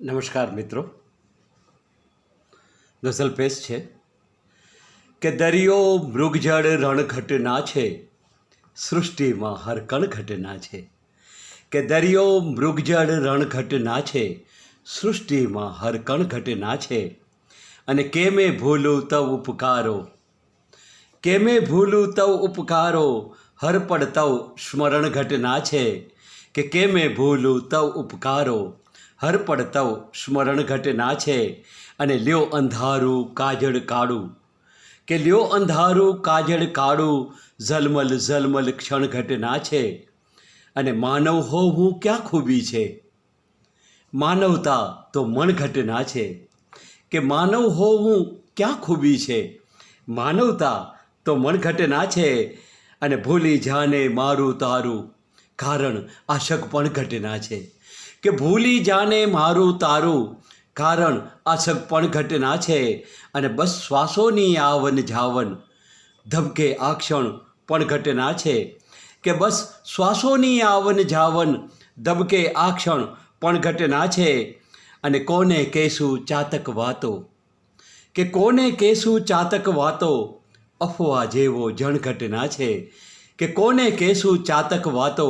નમસ્કાર મિત્રો. ગઝલ પેશ છે. કે દરિયો મૃગજળ રણઘટના છે. સૃષ્ટિમાં હરકણ ઘટના છે. કે દરિયો મૃગજળ રણઘટના છે. સૃષ્ટિમાં હરકણ ઘટના છે. અને કેમે ભૂલું તવ ઉપકારો? કેમે ભૂલું તવ ઉપકારો? હરપડ તવ સ્મરણ ઘટના છે. કે કેમે ભૂલું તવ ઉપકારો? હરપડ પડતવ સ્મરણ ઘટના છે અને લ્યો અંધારું કાજળ કાળું. કે લ્યો અંધારું કાજળ કાળું, ઝલમલ ઝલમલ ક્ષણ ઘટના છે. અને માનવ હોવું ક્યાં ખૂબી છે? માનવતા તો મન ઘટના છે. કે માનવ હોવું ક્યાં ખૂબી છે? માનવતા તો મન ઘટના છે. અને ભૂલી જાને મારું તારું, કારણ આશક પણ ઘટના છે. કે ભૂલી જાને મારું તારું, કારણ આ પણ ઘટના છે અને બસ શ્વાસોની આવન જાવન. ધબકે આ ક્ષણ પણ ઘટના છે કે બસ શ્વાસોની આવન જાવન, ધબકે આ ક્ષણ પણ ઘટના છે અને કોને કહેશું ચાતક વાતો? કે કોને કહેશું ચાતક વાતો? અફવા જેવો જણ ઘટના છે કે કોને કહેશું ચાતક વાતો?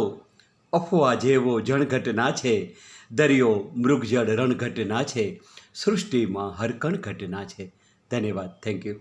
અફવા જેવો જણઘટના છે. દરિયો, મૃગજળ રણઘટના છે. સૃષ્ટિમાં હરકણ ઘટના છે. ધન્યવાદ. Thank you